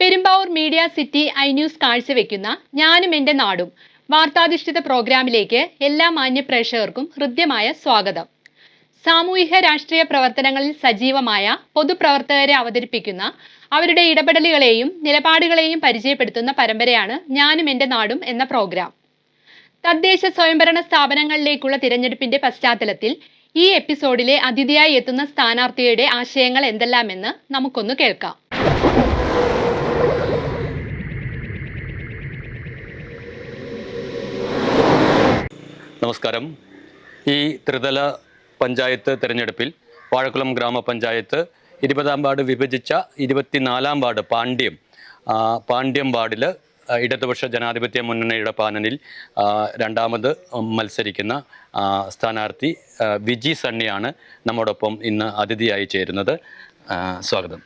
Perumbavoor media city I news കാഴ്ചവെക്കുന്ന ഞാനും എന്റെ നാടും വാർത്താധിഷ്ഠിത പ്രോഗ്രാമിലേക്ക് എല്ലാ മാന്യ പ്രേക്ഷകർക്കും ഹൃദ്യമായ സ്വാഗതം. സാമൂഹിക രാഷ്ട്രീയ പ്രവർത്തനങ്ങളിൽ സജീവമായ പൊതുപ്രവർത്തകരെ അവതരിപ്പിക്കുന്ന അവരുടെ ഇടപെടലുകളെയും നിലപാടുകളെയും പരിചയപ്പെടുത്തുന്ന പരമ്പരയാണ് ഞാനും എന്റെ നാടും എന്ന പ്രോഗ്രാം. തദ്ദേശ സ്വയംഭരണ സ്ഥാപനങ്ങളിലേക്കുള്ള തിരഞ്ഞെടുപ്പിന്റെ പശ്ചാത്തലത്തിൽ ഈ എപ്പിസോഡിലെ അതിഥിയായി എത്തുന്ന സ്ഥാനാർത്ഥിയുടെ ആശയങ്ങൾ എന്തെല്ലാമെന്ന് നമുക്കൊന്ന് കേൾക്കാം. നമസ്കാരം. ഈ ത്രിതല പഞ്ചായത്ത് തിരഞ്ഞെടുപ്പിൽ വാഴക്കുളം ഗ്രാമപഞ്ചായത്ത് ഇരുപതാം വാർഡ് വിഭജിച്ച ഇരുപത്തിനാലാം വാർഡ് പാണ്ഡ്യം. പാണ്ഡ്യം വാർഡിൽ ഇടതുപക്ഷ ജനാധിപത്യ മുന്നണിയുടെ പാനലിൽ രണ്ടാമത് മത്സരിക്കുന്ന സ്ഥാനാർത്ഥി വിജി സണ്ണിയാണ് നമ്മോടൊപ്പം ഇന്ന് അതിഥിയായി ചേരുന്നത്. സ്വാഗതം.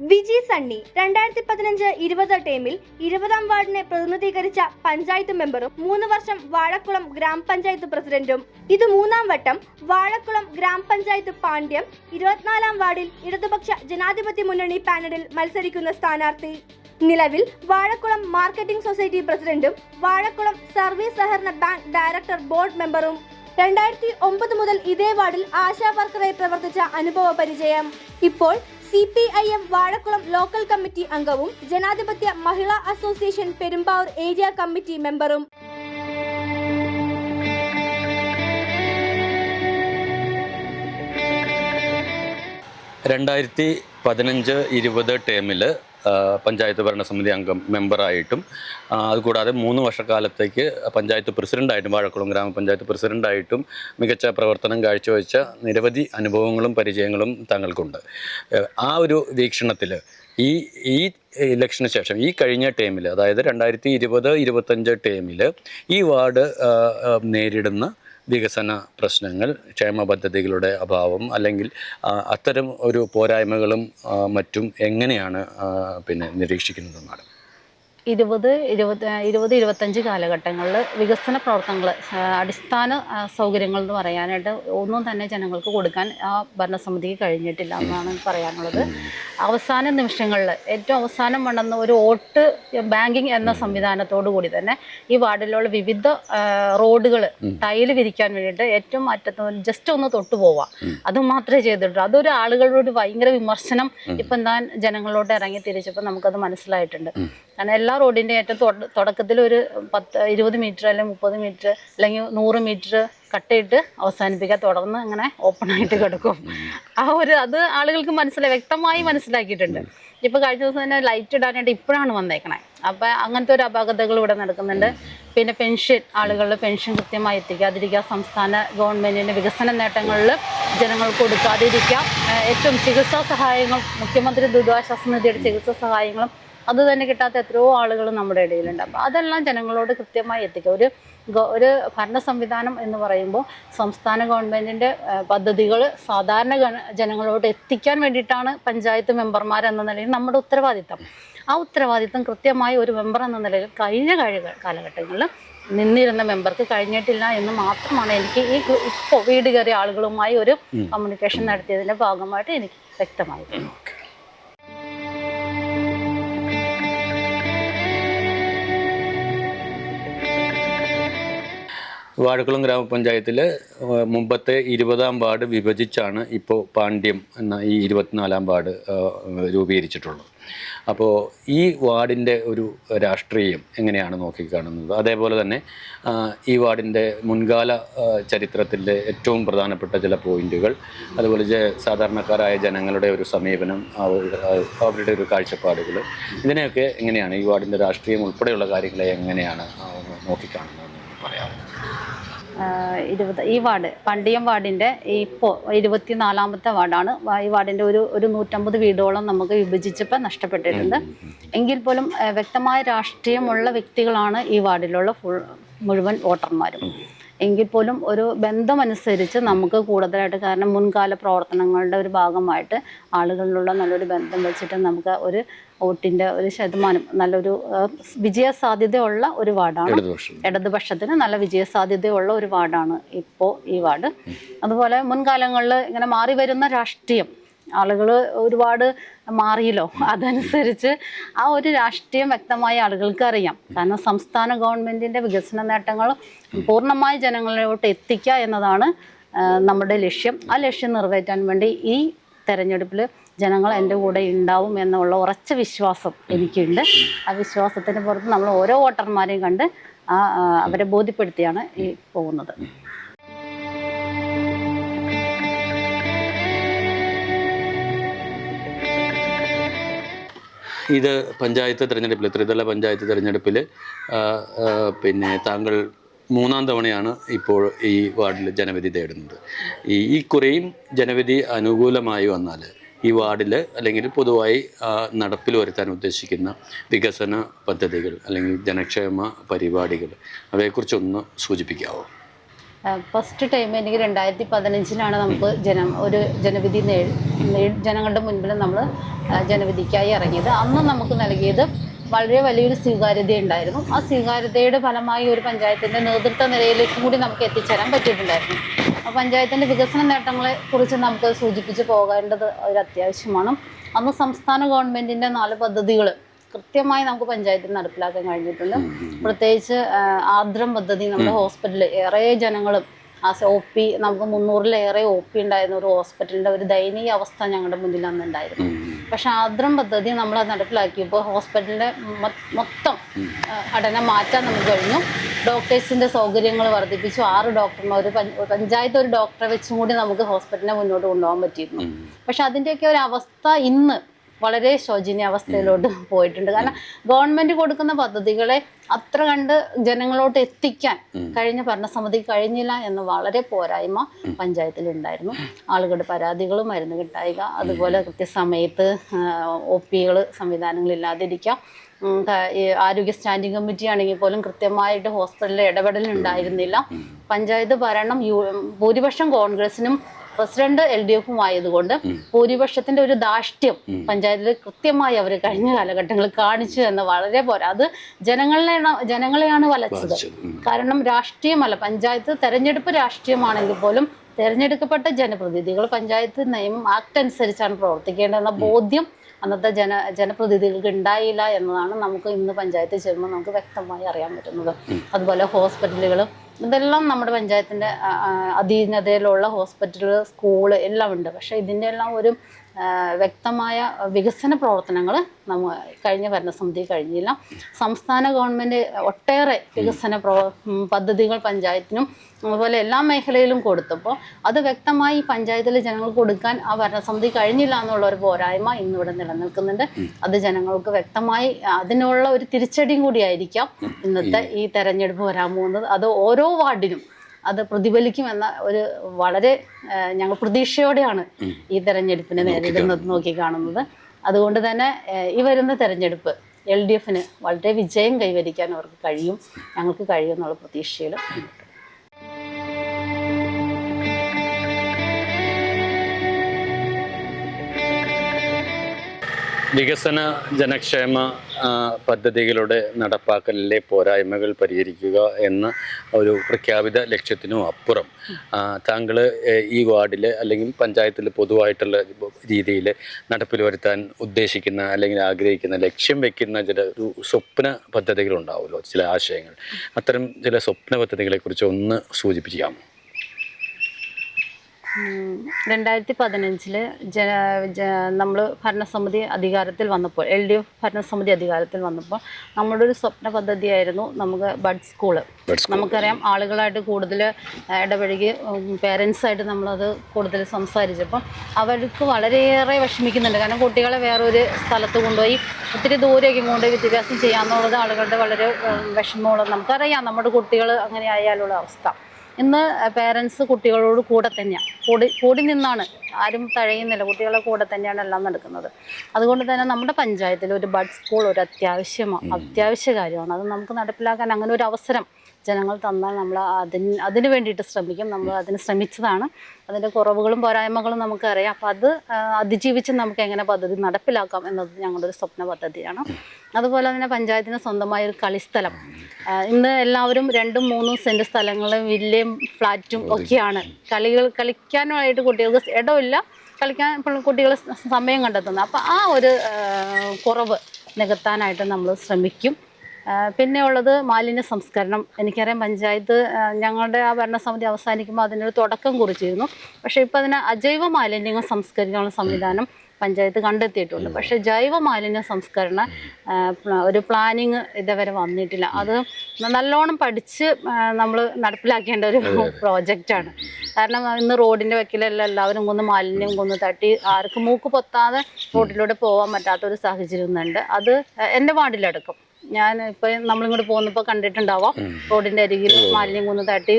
വിജി സണ്ണി രണ്ടായിരത്തി പതിനഞ്ച് ഇരുപത് ടേമിൽ ഇരുപതാം വാർഡിനെ പ്രതിനിധീകരിച്ച പഞ്ചായത്ത് മെമ്പറും മൂന്ന് വർഷം വാഴക്കുളം ഗ്രാമപഞ്ചായത്ത് പ്രസിഡന്റും. ഇത് മൂന്നാം വട്ടം വാഴക്കുളം ഗ്രാമപഞ്ചായത്ത് പാണ്ഡ്യം ഇരുപത്തിനാലാം വാർഡിൽ ഇടതുപക്ഷ ജനാധിപത്യ മുന്നണി പാനലിൽ മത്സരിക്കുന്ന സ്ഥാനാർത്ഥി. നിലവിൽ വാഴക്കുളം മാർക്കറ്റിംഗ് സൊസൈറ്റി പ്രസിഡന്റും വാഴക്കുളം സർവീസ് സഹകരണ ബാങ്ക് ഡയറക്ടർ ബോർഡ് മെമ്പറും. രണ്ടായിരത്തി ഒമ്പത് മുതൽ ഇതേ വാർഡിൽ ആശാ വർക്കറായി പ്രവർത്തിച്ച അനുഭവ പരിചയം. ഇപ്പോൾ C P I M Vazhakulam local committee അംഗവും Janadhipathya Mahila association Perumbavoor area committee മെമ്പറും. രണ്ടായിരത്തി പതിനഞ്ച് ഇരുപത് ടേമിൽ പഞ്ചായത്ത് ഭരണസമിതി അംഗം മെമ്പറായിട്ടും അതുകൂടാതെ മൂന്ന് വർഷക്കാലത്തേക്ക് പഞ്ചായത്ത് പ്രസിഡന്റായിട്ടും വാഴക്കുളം ഗ്രാമപഞ്ചായത്ത് പ്രസിഡന്റായിട്ടും മികച്ച പ്രവർത്തനം കാഴ്ചവെച്ച നിരവധി അനുഭവങ്ങളും പരിചയങ്ങളും താങ്കൾക്കുണ്ട് ആ ഒരു വീക്ഷണത്തിൽ ഈ ഈ ഇലക്ഷന് ശേഷം ഈ കഴിഞ്ഞ ടേമിൽ അതായത് രണ്ടായിരത്തി ഇരുപത് ഇരുപത്തഞ്ച് ടേമിൽ ഈ വാർഡ് നേരിടുന്ന വികസന പ്രശ്നങ്ങൾ ക്ഷേമ പദ്ധതികളുടെ അഭാവം അല്ലെങ്കിൽ അത്തരം ഒരു പോരായ്മകളും മറ്റും എങ്ങനെയാണ് പിന്നെ നിരീക്ഷിക്കുന്നത് മാഡം? ഇരുപത് ഇരുപത് ഇരുപത് ഇരുപത്തഞ്ച് കാലഘട്ടങ്ങളിൽ വികസന പ്രവർത്തനങ്ങൾ അടിസ്ഥാന സൗകര്യങ്ങൾ എന്ന് പറയാനായിട്ട് ഒന്നും തന്നെ ജനങ്ങൾക്ക് കൊടുക്കാൻ ആ ഭരണസമിതിക്ക് കഴിഞ്ഞിട്ടില്ല എന്നാണ് പറയാനുള്ളത്. അവസാന നിമിഷങ്ങളിൽ ഏറ്റവും അവസാനം വണ്ണുന്ന ഒരു വോട്ട് ബാങ്കിങ് എന്ന സംവിധാനത്തോടു കൂടി തന്നെ ഈ വാർഡിലുള്ള വിവിധ റോഡുകൾ ടൈൽ വിരിക്കാൻ വേണ്ടിയിട്ട് ഏറ്റവും അറ്റത്ത് ജസ്റ്റ് ഒന്ന് തൊട്ടു പോവാം അത് മാത്രമേ ചെയ്തിട്ടുള്ളൂ. അതൊരു ആളുകളോട് ഭയങ്കര വിമർശനം ഇപ്പം ഞാൻ ജനങ്ങളോട് ഇറങ്ങി തിരിച്ചപ്പോൾ നമുക്കത് മനസ്സിലായിട്ടുണ്ട്. കാരണം എല്ലാ റോഡിന്റെ ഏറ്റവും തൊട- തുടക്കത്തിൽ ഒരു പത്ത് ഇരുപത് മീറ്റർ അല്ലെങ്കിൽ മുപ്പത് മീറ്റർ അല്ലെങ്കിൽ നൂറ് മീറ്റർ കട്ടയിട്ട് അവസാനിപ്പിക്കുക. തുടർന്ന് അങ്ങനെ ഓപ്പൺ ആയിട്ട് കിടക്കും. ആ ഒരു അത് ആളുകൾക്ക് മനസ്സിലായി വ്യക്തമായി മനസ്സിലാക്കിയിട്ടുണ്ട്. ഇപ്പോൾ കഴിഞ്ഞ ദിവസം തന്നെ ലൈറ്റ് ഇടാനായിട്ട് ഇപ്പോഴാണ് വന്നേക്കണേ. അപ്പോൾ അങ്ങനത്തെ ഒരു അപാകതകൾ ഇവിടെ നടക്കുന്നുണ്ട്. പിന്നെ പെൻഷൻ ആളുകളുടെ പെൻഷൻ കൃത്യമായി എത്തിക്കാതിരിക്കുക. സംസ്ഥാന ഗവൺമെന്റിന്റെ വികസന നേട്ടങ്ങളിൽ ജനങ്ങൾക്ക് കൊടുക്കാതിരിക്കുക. ഏറ്റവും ചികിത്സാ സഹായങ്ങൾ മുഖ്യമന്ത്രി ദുരിതാശ്വാസ നിധിയുടെ ചികിത്സാ സഹായങ്ങളും അത് തന്നെ കിട്ടാത്ത എത്രയോ ആളുകൾ നമ്മുടെ ഇടയിലുണ്ട്. അപ്പോൾ അതെല്ലാം ജനങ്ങളോട് കൃത്യമായി എത്തിക്കുക. ഒരു ഒരു ഭരണ സംവിധാനം എന്ന് പറയുമ്പോൾ സംസ്ഥാന ഗവൺമെന്റിന്റെ പദ്ധതികൾ സാധാരണ ജനങ്ങളോട് എത്തിക്കാൻ വേണ്ടിയിട്ടാണ് പഞ്ചായത്ത് മെമ്പർമാർ എന്ന നിലയിൽ നമ്മുടെ ഉത്തരവാദിത്തം. ആ ഉത്തരവാദിത്തം കൃത്യമായി ഒരു മെമ്പർ എന്ന നിലയിൽ കഴിഞ്ഞ കഴിയ കാലഘട്ടങ്ങളിൽ നിന്നിരുന്ന മെമ്പർക്ക് കഴിഞ്ഞിട്ടില്ല എന്ന് മാത്രമാണ് എനിക്ക് ഈ ഇപ്പോൾ വീട് കയറിയ ആളുകളുമായി ഒരു കമ്മ്യൂണിക്കേഷൻ നടത്തിയതിന്റെ ഭാഗമായിട്ട് എനിക്ക് വ്യക്തമായത്. വാഴക്കുളം ഗ്രാമപഞ്ചായത്തിൽ മുമ്പത്തെ ഇരുപതാം വാർഡ് വിഭജിച്ചാണ് ഇപ്പോൾ പാണ്ഡ്യം എന്ന ഈ ഇരുപത്തിനാലാം വാർഡ് രൂപീകരിച്ചിട്ടുള്ളത്. അപ്പോൾ ഈ വാർഡിന്റെ ഒരു രാഷ്ട്രീയം എങ്ങനെയാണ് നോക്കിക്കാണുന്നത്? അതേപോലെ തന്നെ ഈ വാർഡിന്റെ മുൻകാല ചരിത്രത്തിന്റെ ഏറ്റവും പ്രധാനപ്പെട്ട ചില പോയിന്റുകൾ അതുപോലെ സാധാരണക്കാരായ ജനങ്ങളുടെ ഒരു സമീപനം അവരുടെ ഒരു കാഴ്ചപ്പാടുകൾ ഇതിനെയൊക്കെ എങ്ങനെയാണ് ഈ വാർഡിന്റെ രാഷ്ട്രീയം ഉൾപ്പെടെയുള്ള കാര്യങ്ങളെ എങ്ങനെയാണ് നോക്കിക്കാണുന്നത്? ഇരുപത് ഈ വാർഡ് പണ്ടിയം വാർഡിന്റെ ഇപ്പോൾ ഇരുപത്തിനാലാമത്തെ വാർഡാണ്. ഈ വാർഡിന്റെ ഒരു ഒരു നൂറ്റമ്പത് വീടോളം നമുക്ക് വിഭജിച്ചപ്പോൾ നഷ്ടപ്പെട്ടിട്ടുണ്ട്. എങ്കിൽ പോലും വ്യക്തമായ രാഷ്ട്രീയമുള്ള വ്യക്തികളാണ് ഈ വാർഡിലുള്ള ഫുൾ മുഴുവൻ വോട്ടർമാരും. എങ്കിൽ പോലും ഒരു ബന്ധമനുസരിച്ച് നമുക്ക് കൂടുതലായിട്ട് കാരണം മുൻകാല പ്രവർത്തനങ്ങളുടെ ഒരു ഭാഗമായിട്ട് ആളുകളിലുള്ള നല്ലൊരു ബന്ധം വെച്ചിട്ട് നമുക്ക് ഒരു വോട്ടിന്റെ ഒരു ശതമാനം നല്ലൊരു വിജയസാധ്യതയുള്ള വിജയ സാധ്യതയുള്ള ഒരു വാർഡാണ്. ഇടതുപക്ഷത്തിന് നല്ല വിജയസാധ്യതയുള്ള ഒരു വാർഡാണ് ഇപ്പോൾ ഈ വാർഡ്. അതുപോലെ മുൻകാലങ്ങളിൽ ഇങ്ങനെ മാറി വരുന്ന രാഷ്ട്രീയം ആളുകൾ ഒരുപാട് മാറിയല്ലോ. അതനുസരിച്ച് ആ ഒരു രാഷ്ട്രീയം വ്യക്തമായി ആളുകൾക്ക് അറിയാം. കാരണം സംസ്ഥാന ഗവൺമെന്റിന്റെ വികസന നേട്ടങ്ങൾ പൂർണമായി ജനങ്ങളിലോട്ട് എത്തിക്കുക എന്നതാണ് നമ്മുടെ ലക്ഷ്യം. ആ ലക്ഷ്യം നിറവേറ്റാൻ വേണ്ടി ഈ തെരഞ്ഞെടുപ്പിൽ ജനങ്ങൾ എന്റെ കൂടെ ഉണ്ടാവും എന്നുള്ള ഉറച്ച വിശ്വാസം എനിക്കുണ്ട്. ആ വിശ്വാസത്തിന് പുറത്ത് നമ്മൾ ഓരോ വോട്ടർമാരെയും കണ്ട് അവരെ ബോധ്യപ്പെടുത്തിയാണ് ഈ പോകുന്നത്. ഇത് പഞ്ചായത്ത് തിരഞ്ഞെടുപ്പിൽ ത്രിതല പഞ്ചായത്ത് തിരഞ്ഞെടുപ്പിൽ പിന്നെ താങ്കൾ മൂന്നാം തവണയാണ് ഇപ്പോൾ ഈ വാർഡിൽ ജനവിധി തേടുന്നത്. ഈ ഈ കുറേയും ജനവിധി അനുകൂലമായി വന്നാൽ ഈ വാർഡിൽ അല്ലെങ്കിൽ പൊതുവായി നടപ്പിൽ വരുത്താൻ ഉദ്ദേശിക്കുന്ന വികസന പദ്ധതികൾ അല്ലെങ്കിൽ ജനക്ഷേമ പരിപാടികൾ അവയെക്കുറിച്ചൊന്ന് സൂചിപ്പിക്കാവോ? ഫസ്റ്റ് ടൈം എനിക്ക് രണ്ടായിരത്തി പതിനഞ്ചിലാണ് നമുക്ക് ജനം ഒരു ജനവിധി നേ- ജനങ്ങളുടെ മുൻപിൽ നമ്മൾ ജനവിധിക്കായി ഇറങ്ങിയത്. അന്ന് നമുക്ക് നൽകിയത് വളരെ വലിയൊരു സ്വീകാര്യത ഉണ്ടായിരുന്നു ആ സ്വീകാര്യതയുടെ ഫലമായി ഒരു പഞ്ചായത്തിന്റെ നേതൃത്വ നിലയിലേക്ക് കൂടി നമുക്ക് എത്തിച്ചേരാൻ പറ്റിയിട്ടുണ്ടായിരുന്നു. ആ പഞ്ചായത്തിന്റെ വികസന നേട്ടങ്ങളെ കുറിച്ച് നമുക്ക് സൂചിപ്പിച്ച് പോകേണ്ടത് ഒരു അത്യാവശ്യമാണ്. അന്ന് സംസ്ഥാന ഗവൺമെന്റിന്റെ നാല് പദ്ധതികൾ കൃത്യമായി നമുക്ക് പഞ്ചായത്തിൽ നടപ്പിലാക്കാൻ കഴിഞ്ഞിട്ടുണ്ട്. പ്രത്യേകിച്ച് ആർദ്രം പദ്ധതി നമ്മുടെ ഹോസ്പിറ്റലിൽ ഏറെ ജനങ്ങളും ആ ഒ പി നമുക്ക് മുന്നൂറിലേറെ ഒ പി ഉണ്ടായിരുന്ന ഒരു ഹോസ്പിറ്റലിന്റെ ഒരു ദയനീയ അവസ്ഥ ഞങ്ങളുടെ മുന്നിൽ അന്നുണ്ടായിരുന്നു. പക്ഷെ ആർദ്രം പദ്ധതി നമ്മൾ അത് നടപ്പിലാക്കിയപ്പോൾ ഹോസ്പിറ്റലിന്റെ മൊത്തം ഘടന മാറ്റാൻ നമുക്ക് കഴിഞ്ഞു. ഡോക്ടേഴ്സിന്റെ സൗകര്യങ്ങൾ വർദ്ധിപ്പിച്ചു. ആറ് ഡോക്ടർമാർ പഞ്ചായത്ത് ഒരു ഡോക്ടറെ വെച്ചും കൂടി നമുക്ക് ഹോസ്പിറ്റലിനെ മുന്നോട്ട് കൊണ്ടുപോകാൻ പറ്റിയിരുന്നു. പക്ഷെ അതിന്റെയൊക്കെ ഒരു അവസ്ഥ ഇന്ന് വളരെ ശോചനീയ അവസ്ഥയിലോട്ട് പോയിട്ടുണ്ട്. കാരണം ഗവൺമെന്റ് കൊടുക്കുന്ന പദ്ധതികളെ അത്ര കണ്ട് ജനങ്ങളോട്ട് എത്തിക്കാൻ കഴിഞ്ഞ ഭരണസമിതി കഴിഞ്ഞില്ല എന്ന് വളരെ പോരായ്മ പഞ്ചായത്തിൽ ഉണ്ടായിരുന്നു. ആളുകളുടെ പരാതികളും മരുന്ന് കിട്ടായിക അതുപോലെ കൃത്യസമയത്ത് ഒ പികൾ സംവിധാനങ്ങളില്ലാതിരിക്കുക ആരോഗ്യ സ്റ്റാൻഡിംഗ് കമ്മിറ്റി ആണെങ്കിൽ പോലും കൃത്യമായിട്ട് ഹോസ്പിറ്റലിൽ ഇടപെടൽ ഉണ്ടായിരുന്നില്ല പഞ്ചായത്ത് ഭരണം ഭൂരിപക്ഷം കോൺഗ്രസിനും പ്രസിഡന്റ് എൽ ഡി എഫും ആയതുകൊണ്ട് ഭൂരിപക്ഷത്തിന്റെ ഒരു ദാഷ്ട്യം പഞ്ചായത്തിൽ കൃത്യമായി അവർ കഴിഞ്ഞ കാലഘട്ടങ്ങളിൽ കാണിച്ചു എന്ന് വളരെ പോരാ. അത് ജനങ്ങളെയാണ് ജനങ്ങളെയാണ് വലച്ചത്. കാരണം രാഷ്ട്രീയമല്ല പഞ്ചായത്ത് തെരഞ്ഞെടുപ്പ് രാഷ്ട്രീയമാണെങ്കിൽ പോലും തെരഞ്ഞെടുക്കപ്പെട്ട ജനപ്രതിനിധികൾ പഞ്ചായത്ത് നിയമം ആക്ട് അനുസരിച്ചാണ് പ്രവർത്തിക്കേണ്ടതെന്ന ബോധ്യം അന്നത്തെ ജന ജനപ്രതിനിധികൾക്ക് ഉണ്ടായില്ല എന്നതാണ് നമുക്ക് ഇന്ന് പഞ്ചായത്തിൽ ചെല്ലുമ്പോൾ നമുക്ക് വ്യക്തമായി അറിയാൻ പറ്റുന്നത്. അതുപോലെ ഹോസ്പിറ്റലുകൾ ഇതെല്ലാം നമ്മുടെ പഞ്ചായത്തിന്റെ അധീനതയിലുള്ള ഹോസ്പിറ്റൽ സ്കൂൾ എല്ലാം ഉണ്ട്. പക്ഷേ ഇതിന്റെ എല്ലാം ഒരു വ്യക്തമായ വികസന പ്രവർത്തനങ്ങൾ നമ്മൾ കഴിഞ്ഞ ഭരണസമിതി കഴിഞ്ഞില്ല. സംസ്ഥാന ഗവൺമെന്റ് ഒട്ടേറെ വികസന പ്രവ പദ്ധതികൾ പഞ്ചായത്തിനും അതുപോലെ എല്ലാ മേഖലയിലും കൊടുത്തപ്പോൾ അത് വ്യക്തമായി പഞ്ചായത്തിലെ ജനങ്ങൾക്ക് കൊടുക്കാൻ ആ ഭരണസമിതി കഴിഞ്ഞില്ല എന്നുള്ള ഒരു പോരായ്മ ഇന്നിവിടെ നിലനിൽക്കുന്നുണ്ട്. അത് ജനങ്ങൾക്ക് വ്യക്തമായി അതിനുള്ള ഒരു തിരിച്ചടിയും കൂടിയായിരിക്കാം ഇന്നത്തെ ഈ തെരഞ്ഞെടുപ്പ് വരാൻ പോകുന്നത്. അത് ഓരോ വാർഡിനും അത് പ്രതിഫലിക്കുമെന്ന ഒരു വളരെ ഞങ്ങൾ പ്രതീക്ഷയോടെയാണ് ഈ തെരഞ്ഞെടുപ്പിനെ നേരിടുന്നത് നോക്കി കാണുന്നത്. അതുകൊണ്ട് തന്നെ ഈ വരുന്ന തെരഞ്ഞെടുപ്പ് എൽ ഡി എഫിന് വളരെ വിജയം കൈവരിക്കാൻ അവർക്ക് കഴിയും. ഞങ്ങൾക്ക് കഴിയും എന്നുള്ള പ്രതീക്ഷയിൽ വികസന ജനക്ഷേമ പദ്ധതികളുടെ നടപ്പാക്കലിലെ പോരായ്മകൾ പരിഹരിക്കുക എന്ന ഒരു പ്രഖ്യാപിത ലക്ഷ്യത്തിനും അപ്പുറം. താങ്കൾ ഈ വാർഡിൽ അല്ലെങ്കിൽ പഞ്ചായത്തിൽ പൊതുവായിട്ടുള്ള രീതിയിൽ നടപ്പിൽ വരുത്താൻ ഉദ്ദേശിക്കുന്ന അല്ലെങ്കിൽ ആഗ്രഹിക്കുന്ന ലക്ഷ്യം വെക്കുന്ന ചില ഒരു സ്വപ്ന പദ്ധതികളുണ്ടാവുമല്ലോ ചില ആശയങ്ങൾ. അത്തരം ചില സ്വപ്ന പദ്ധതികളെക്കുറിച്ച് ഒന്ന് സൂചിപ്പിക്കാമോ രണ്ടായിരത്തി പതിനഞ്ചിൽ ജ നമ്മൾ ഭരണസമിതി അധികാരത്തിൽ വന്നപ്പോൾ എൽ ഡി എഫ് ഭരണസമിതി അധികാരത്തിൽ വന്നപ്പോൾ നമ്മുടെ ഒരു സ്വപ്ന പദ്ധതിയായിരുന്നു നമുക്ക് ബഡ് സ്കൂൾ. നമുക്കറിയാം ആളുകളായിട്ട് കൂടുതൽ ഇടപഴകി പേരൻസായിട്ട് നമ്മളത് കൂടുതൽ സംസാരിച്ചപ്പോൾ അവർക്ക് വളരെയേറെ വിഷമിക്കുന്നുണ്ട്. കാരണം കുട്ടികളെ വേറൊരു സ്ഥലത്ത് കൊണ്ടുപോയി ഒത്തിരി ദൂരേക്ക് കൊണ്ടുപോയി വിദ്യാഭ്യാസം ചെയ്യാമെന്നുള്ളത് ആളുകളുടെ വളരെ വിഷമമുള്ളത് വിഷമമുള്ള നമുക്കറിയാം. നമ്മുടെ കുട്ടികൾ അങ്ങനെ ആയാലുള്ള അവസ്ഥ. ഇന്ന് പേരൻസ് കുട്ടികളോട് കൂടെ തന്നെയാണ് കൂടി കൂടി നിന്നാണ്. ആരും തഴയുന്നില്ല കുട്ടികളെ കൂടെ തന്നെയാണ് എല്ലാം നടക്കുന്നത്. അതുകൊണ്ട് തന്നെ നമ്മുടെ പഞ്ചായത്തിൽ ഒരു ബഡ് സ്കൂൾ ഒരു അത്യാവശ്യമാണ് അത്യാവശ്യ കാര്യമാണ്. അത് നമുക്ക് നടപ്പിലാക്കാൻ അങ്ങനെ ഒരു അവസരം ജനങ്ങൾ തന്നാൽ നമ്മൾ അതിന് അതിന് വേണ്ടിയിട്ട് ശ്രമിക്കും. നമ്മൾ അതിന് ശ്രമിച്ചതാണ്. അതിന്റെ കുറവുകളും പോരായ്മകളും നമുക്കറിയാം. അപ്പോൾ അത് അതിജീവിച്ച് നമുക്ക് എങ്ങനെ പദ്ധതി നടപ്പിലാക്കാം എന്നത് ഞങ്ങളുടെ ഒരു സ്വപ്ന പദ്ധതിയാണ്. അതുപോലെ തന്നെ പഞ്ചായത്തിന് സ്വന്തമായ ഒരു കളിസ്ഥലം. ഇന്ന് എല്ലാവരും രണ്ടും മൂന്നും സെന്റ് സ്ഥലങ്ങളും വില്ലയും ഫ്ലാറ്റും ഒക്കെയാണ്. കളികൾ കളിക്കാനായിട്ട് കുട്ടികൾക്ക് ഇടമില്ല. കളിക്കാൻ കുട്ടികൾ സമയം കണ്ടെത്തുന്നത്. അപ്പോൾ ആ ഒരു കുറവ് നികത്താനായിട്ട് നമ്മൾ ശ്രമിക്കും. പിന്നെ ഉള്ളത് മാലിന്യ സംസ്കരണം. എനിക്കറിയാം പഞ്ചായത്ത് ഞങ്ങളുടെ ആ ഭരണസമിതി അവസാനിക്കുമ്പോൾ അതിനൊരു തുടക്കം കുറിച്ചിരുന്നു. പക്ഷേ ഇപ്പോൾ അതിന് അജൈവ മാലിന്യങ്ങൾ സംസ്കരിക്കാനുള്ള സംവിധാനം പഞ്ചായത്ത് കണ്ടെത്തിയിട്ടുണ്ട്. പക്ഷേ ജൈവ മാലിന്യ സംസ്കരണ ഒരു പ്ലാനിങ് ഇതുവരെ വന്നിട്ടില്ല. അത് നല്ലോണം പഠിച്ച് നമ്മൾ നടപ്പിലാക്കേണ്ട ഒരു പ്രോജക്റ്റാണ്. കാരണം ഇന്ന് റോഡിന്റെ വക്കിലല്ല എല്ലാവരും കൊന്ന് മാലിന്യം കൊന്ന് തട്ടി ആർക്കും മൂക്ക് പൊത്താതെ റോഡിലൂടെ പോകാൻ പറ്റാത്ത ഒരു സാഹചര്യം ഒന്നുണ്ട് അത് എന്റെ വാർഡിലടക്കം. ഞാൻ ഇപ്പൊ നമ്മളിങ്ങോട്ട് പോകുന്നപ്പോ കണ്ടിട്ടുണ്ടാവാം. റോഡിന്റെ അരികിൽ മാലിന്യം കൊന്ന് തട്ടി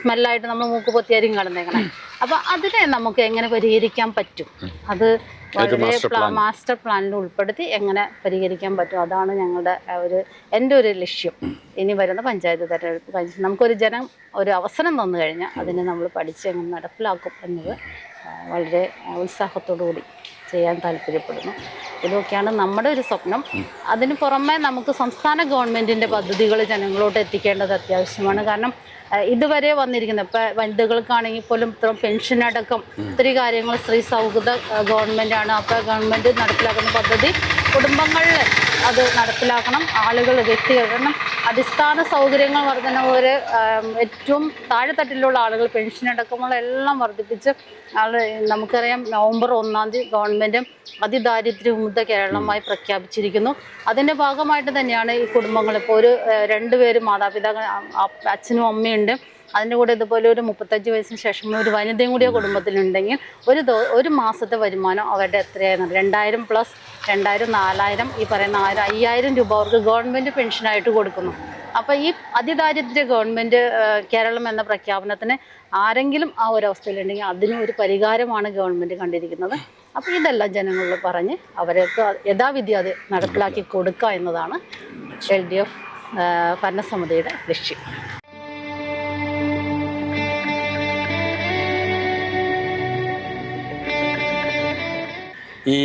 സ്മെല്ലായിട്ട് നമ്മൾ മൂക്ക് പൊത്തിയായിരിക്കും കിടന്നേക്കണേ അപ്പൊ അതിനെ നമുക്ക് എങ്ങനെ പരിഹരിക്കാൻ പറ്റും? അത് വളരെ മാസ്റ്റർ പ്ലാനിൽ ഉൾപ്പെടുത്തി എങ്ങനെ പരിഹരിക്കാൻ പറ്റും? അതാണ് ഞങ്ങളുടെ ഒരു എന്റെ ഒരു ലക്ഷ്യം. ഇനി വരുന്ന പഞ്ചായത്ത് തെരഞ്ഞെടുപ്പ് നമുക്കൊരു ജനം ഒരു അവസരം തന്നു കഴിഞ്ഞാൽ അതിനെ നമ്മൾ പഠിച്ച് എങ്ങനെ നടപ്പിലാക്കും എന്നത് വളരെ ഉത്സാഹത്തോടു കൂടി. ചെയ്യാൻ താല്പര്യപ്പെടുന്നു. ഇതൊക്കെയാണ് നമ്മുടെ ഒരു സ്വപ്നം. അതിന് പുറമെ നമുക്ക് സംസ്ഥാന ഗവൺമെന്റിന്റെ പദ്ധതികൾ ജനങ്ങളോട്ട് എത്തിക്കേണ്ടത് അത്യാവശ്യമാണ്. കാരണം ഇതുവരെ വന്നിരിക്കുന്ന ഇപ്പം വനിതകൾക്കാണെങ്കിൽ പോലും പെൻഷൻ അടക്കം ഒത്തിരി കാര്യങ്ങൾ സ്ത്രീ സൗഹൃദ ഗവൺമെന്റ് ആണ് അപ്പോൾ ഗവൺമെന്റ് നടപ്പിലാക്കുന്ന പദ്ധതി കുടുംബങ്ങളിൽ അത് നടപ്പിലാക്കണം ആളുകൾ വ്യക്തികൾ കാരണം അടിസ്ഥാന സൗകര്യങ്ങൾ വർധന ഒരു ഏറ്റവും താഴെത്തട്ടിലുള്ള ആളുകൾ പെൻഷൻ അടക്കമുള്ള എല്ലാം വർദ്ധിപ്പിച്ച് നമുക്കറിയാം നവംബർ ഒന്നാം തീയതി ഗവൺമെന്റ് വിമുദ്ധ കേരളമായി പ്രഖ്യാപിച്ചിരിക്കുന്നു. അതിന്റെ ഭാഗമായിട്ട് തന്നെയാണ് ഈ കുടുംബങ്ങൾ. ഇപ്പോൾ ഒരു രണ്ടുപേരും മാതാപിതാക്കൾ അച്ഛനും അമ്മയുണ്ട്. അതിന്റെ കൂടെ ഇതുപോലെ ഒരു മുപ്പത്തഞ്ച് വയസ്സിന് ശേഷം ഒരു വനിതയും കൂടി കുടുംബത്തിലുണ്ടെങ്കിൽ ഒരു ഒരു മാസത്തെ വരുമാനം അവരുടെ എത്രയായിരുന്നു? രണ്ടായിരം പ്ലസ് രണ്ടായിരം നാലായിരം ഈ പറയുന്ന ആയിരം അയ്യായിരം രൂപ അവർക്ക് ഗവൺമെന്റ് പെൻഷനായിട്ട് കൊടുക്കുന്നു. അപ്പോൾ ഈ അതിദാരിദ്ര്യ ഗവൺമെന്റ് കേരളം എന്ന പ്രഖ്യാപനത്തിന് ആരെങ്കിലും ആ ഒരു അവസ്ഥയിലുണ്ടെങ്കിൽ അതിന് ഒരു പരിഹാരമാണ് ഗവൺമെന്റ് കണ്ടിരിക്കുന്നത്. അപ്പോൾ ഇതെല്ലാം ജനങ്ങളിൽ പറഞ്ഞ് അവരൊക്കെ യഥാവിധി അത് നടപ്പിലാക്കി കൊടുക്കുക എന്നതാണ് എൽ ഡി എഫ് ഭരണസമിതിയുടെ ലക്ഷ്യം. ഈ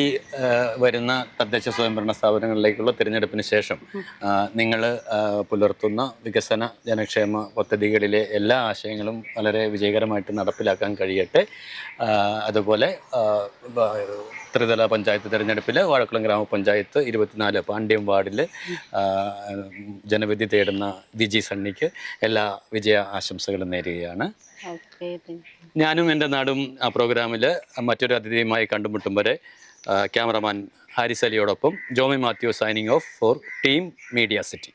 വരുന്ന തദ്ദേശ സ്വയംഭരണ സ്ഥാപനങ്ങളിലേക്കുള്ള തിരഞ്ഞെടുപ്പിന് ശേഷം നിങ്ങൾ പുലർത്തുന്ന വികസന ജനക്ഷേമ പദ്ധതികളിലെ എല്ലാ ആശയങ്ങളും വളരെ വിജയകരമായിട്ട് നടപ്പിലാക്കാൻ കഴിയട്ടെ. അതുപോലെ ത്രിതല പഞ്ചായത്ത് തിരഞ്ഞെടുപ്പിൽ വാഴക്കുളം ഗ്രാമപഞ്ചായത്ത് ഇരുപത്തിനാല് പാണ്ഡ്യം വാർഡിൽ ജനവിധി തേടുന്ന വിജി സണ്ണിക്ക് എല്ലാ വിജയ ആശംസകളും നേരുകയാണ്. ഞാനും എന്റെ നാടും ആ പ്രോഗ്രാമിൽ മറ്റൊരു അതിഥിയുമായി കണ്ടുമുട്ടും വരെ cameraman Haris അലിയോടൊപ്പം Jomi Mathew signing off for team media city.